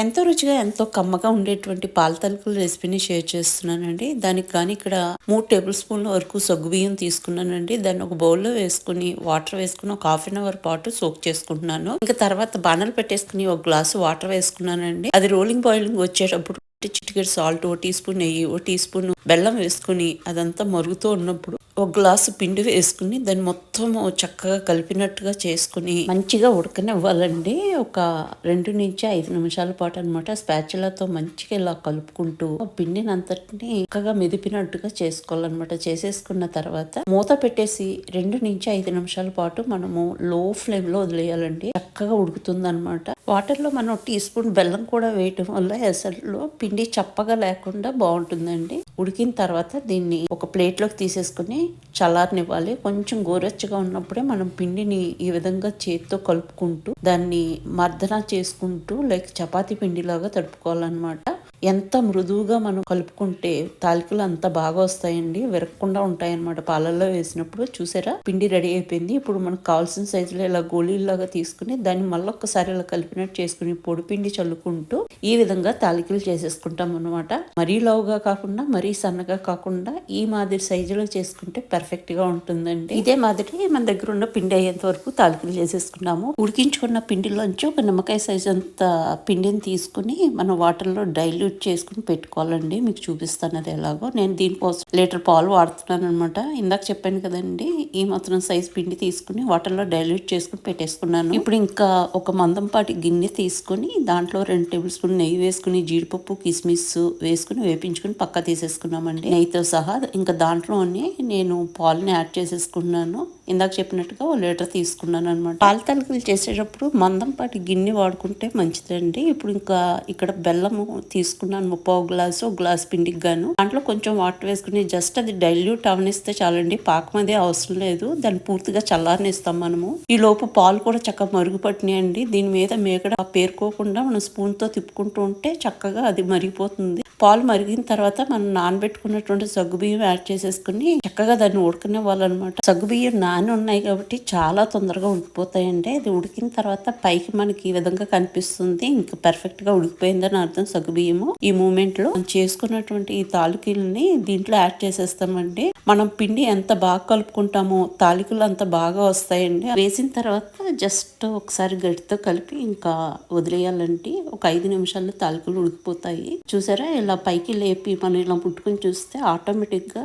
ఎంతో రుచిగా ఎంతో కమ్మగా ఉండేటువంటి పాల తలుకుల రెసిపీని షేర్ చేస్తున్నానండి. దానికి కానీ ఇక్కడ మూడు టేబుల్ స్పూన్ల వరకు సగ్గు బియ్యం తీసుకున్నానండి. దాన్ని ఒక బౌల్లో వేసుకుని వాటర్ వేసుకుని ఒక హాఫ్ అన్ అవర్ పాటు సోక్ చేసుకుంటున్నాను. ఇంకా తర్వాత బాణలు పెట్టేసుకుని ఒక గ్లాసు వాటర్ వేసుకున్నానండి. అది రోలింగ్ బాయిలింగ్ వచ్చేటప్పుడు చిటికెడు సాల్ట్ ఓ టీ స్పూన్ నెయ్యి ఓ టీ స్పూన్ బెల్లం వేసుకుని అదంతా మరుగుతూ ఉన్నప్పుడు ఒక గ్లాసు పిండి వేసుకుని దాన్ని మొత్తం చక్కగా కలిపినట్టుగా చేసుకుని మంచిగా ఉడకనివ్వాలండి. ఒక రెండు నుంచి ఐదు నిమిషాల పాటు అనమాట స్పాచులతో మంచిగా ఇలా కలుపుకుంటూ ఆ పిండిని అంతటిని చక్కగా మెదిపినట్టుగా చేసుకోవాలన్నమాట. చేసేసుకున్న తర్వాత మూత పెట్టేసి రెండు నుంచి ఐదు నిమిషాల పాటు మనము లో ఫ్లేమ్లో వదిలేయాలండి. చక్కగా ఉడుకుతుంది అనమాట వాటర్లో మనం టీ స్పూన్ బెల్లం కూడా వేయటం వల్ల అసలు పిండి చప్పగా లేకుండా బాగుంటుందండి. ఉడికిన తర్వాత దీన్ని ఒక ప్లేట్లోకి తీసేసుకుని చల్లారనివ్వాలి. కొంచెం గోరెచ్చగా ఉన్నప్పుడే మనం పిండిని ఈ విధంగా చేతితో కలుపుకుంటూ దాన్ని మర్దన చేసుకుంటూ లైక్ చపాతీ పిండిలాగా తడుపుకోవాలన్నమాట. ఎంత మృదువుగా మనం కలుపుకుంటే తాలికలు అంత బాగా వస్తాయండి విరగకుండా ఉంటాయన్నమాట. పాలల్లో వేసినప్పుడు చూసారా? పిండి రెడీ అయిపోయింది. ఇప్పుడు మనకు కావాల్సిన సైజులో ఇలా గోళీలాగా తీసుకుని దాన్ని మళ్ళీ ఒక్కసారి ఇలా కలిపినట్టు చేసుకుని పొడి పిండి చల్లుకుంటూ ఈ విధంగా తాలికలు చేసేసుకుంటాం అనమాట మరీ లావుగా కాకుండా మరీ సన్నగా కాకుండా ఈ మాదిరి సైజులో చేసుకుంటే పర్ఫెక్ట్గా ఉంటుందండి. ఇదే మాదిరి మన దగ్గర ఉన్న పిండి అయ్యేంత వరకు తాలికలు చేసేసుకున్నాము ఉడికించుకున్న పిండిలోంచి ఒక నిమ్మకాయ సైజ్ అంత పిండిని తీసుకుని మనం వాటర్లో డైల్యూట్ చేసుకుని పెట్టుకోవాలండి. మీకు చూపిస్తాను అది ఎలాగో. నేను దీనికోసం లీటర్ పాలు వాడుతున్నాను అనమాట ఇందాక చెప్పాను కదండి ఈ మాత్రం సైజ్ పిండి తీసుకుని వాటర్లో డైల్యూట్ చేసుకుని పెట్టేసుకున్నాను. ఇప్పుడు ఇంకా ఒక మందంపాటి గిన్నె తీసుకుని దాంట్లో రెండు టేబుల్ స్పూన్ నెయ్యి వేసుకుని జీడిపప్పు కిస్మిస్ వేసుకుని వేపించుకుని పక్క తీసేసుకున్నామండి. నెయ్యితో సహా ఇంకా దాంట్లోనే నేను పాలని యాడ్ చేసేసుకున్నాను. ఇందాక చెప్పినట్టుగా ఓ లీటర్ తీసుకున్నాను అనమాట పాల తలకలు చేసేటప్పుడు మందంపాటి గిన్నె వాడుకుంటే మంచిదండి. ఇప్పుడు ఇంకా ఇక్కడ బెల్లము తీసుకున్నాను ముప్పావు గ్లాసు ఒక గ్లాస్ పిండికి గాను. దాంట్లో కొంచెం వాటర్ వేసుకుని జస్ట్ అది డైల్యూట్ అవనిస్తే చాలండి. పాకం అదే అవసరం లేదు. దాన్ని పూర్తిగా చల్లారనిస్తాం మనము. ఈ లోపు పాలు కూడా చక్కగా మరుగుపట్టినాయండి. దీని మీద మేకడ పేరుకోకుండా మనం స్పూన్తో తిప్పుకుంటూ ఉంటే చక్కగా అది మరిగిపోతుంది. పాలు మరిగిన తర్వాత మనం నానబెట్టుకున్నటువంటి సగ్గుబియ్యం యాడ్ చేసేసుకుని చక్కగా దాన్ని ఉడకనివ్వాలన్నమాట. సగ్గుబియ్యం నాని ఉన్నాయి కాబట్టి చాలా తొందరగా ఉడికిపోతాయండి. అది ఉడికిన తర్వాత పైకి మనకి ఈ విధంగా కనిపిస్తుంది. ఇంకా పర్ఫెక్ట్గా ఉడికిపోయిందని అర్థం సగ్గుబియ్యము ఈ మూమెంట్లో చేసుకున్నటువంటి ఈ తాలికీలని దీంట్లో యాడ్ చేసేస్తామండి. మనం పిండి ఎంత బాగా కలుపుకుంటామో తాలికలు అంత బాగా వస్తాయండి. వేసిన తర్వాత జస్ట్ ఒకసారి గడితో కలిపి ఇంకా వదిలేయాలండి. ఒక ఐదు నిమిషాల్లో తాలికలు ఉడికిపోతాయి. చూసారా? ఇలా పైకి లేపి మనం ఇలా ముట్టుకొని చూస్తే ఆటోమేటిక్గా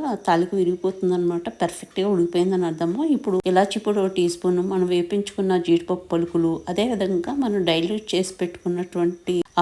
విరిగిపోతుంది అనమాట పర్ఫెక్ట్గా ఉడికిపోయిందని అర్థము. ఇప్పుడు ఇలాచి పొడి టీ స్పూన్ మనం వేపించుకున్న జీడిపప్పు పలుకులు అదే విధంగా మనం డైల్యూట్ చేసి పెట్టుకున్నటువంటి ఆ